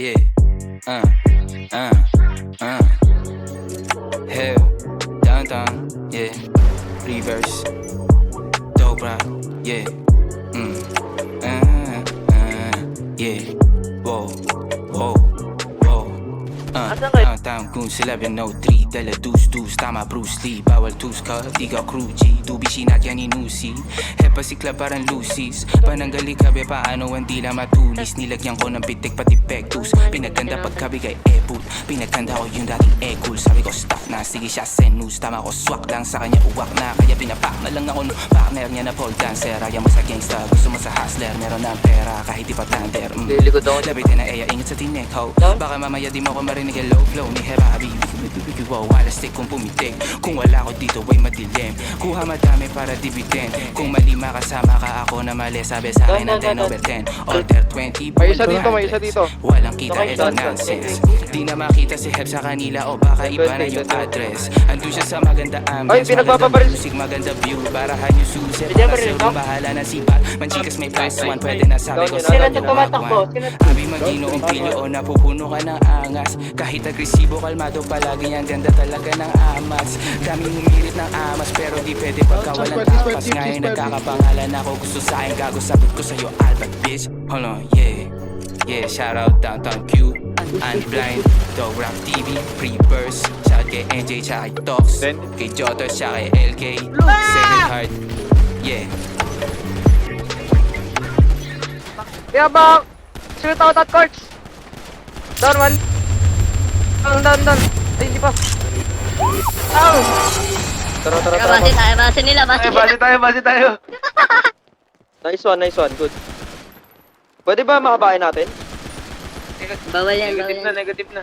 Yeah. Uh. Uh. Uh. Hell. Downtown. Yeah. Reverse. Dobra. Yeah. Mm. Uh. Uh. Yeah. Whoa. Uh, Asan kayo? downtown kung 1103 Dala dus dus Tama Bruce Lee. Bawal Di ka crew G Dubi sinat yan inusi. Hepa sikla parang Lucy's. Pananggali kabe paano ang dila matulis. Nilagyan ko ng pitik pati pektus Pinagkanda pagkabigay epul Pinagkanda ko yung dating ekul Sabi ko stop na sige siya senus Tama ko swak lang sa kanya uwak na. Kaya pinapak na lang ako no? Partner niya na pole dancer. Ayaw mo sa gangsta Gusto mo sa hustler Meron ng pera kahit di pa tander mm. Lilikod ako. Labitin na eya, ingat sa tinek ho. Baka mamaya di mo ko marinig ang low flow ni Herabi. Wow, wala stick kung pumitik. Kung wala ko dito ay madilim. Kuha madami para dividend. Kung mali makasama ka ako na mali Sabi sa akin ng 10 over 10 Order 20 May isa dito, may isa dito. Walang kita ito nonsense. Di na makita si Heb sa kanila O baka iba na yung address. Andun siya sa maganda ambience Ay, pinagpapabaril. magandang music, maganda view. Barahan yung susi Para sa bahala na si Bat. Manchikas may plus one Pwede na sabi ko to yun. tumatakbo? Abi magino ang pilyo o napupuno ka ng angas. Kahit agresibo, kalmado palagi ang ganda talaga ng amas. Daming humirit ng amas pero di pwede pagka walang tapas. Ngayon nagkakapangalan ako. Gusto sa akin gago sagot ko sa'yo Albert bitch. Hold on, yeah. Yeah, shout out Downtown Q and Blind Dog Rap TV, Free Burst Shout kay NJ tsaka kay Tox? Kay Jotos tsaka kay LK Second Yabang! Shoot out at courts! Down one! Down, down, down! Ay, hindi pa! Down! Tara, tara, Tara, tara. base tayo, base nila, base Ay, nila. base tayo, base tayo! nice one, nice one, good. Pwede ba makabahay natin? Bawal yan, bawal Negative na, yan. negative na.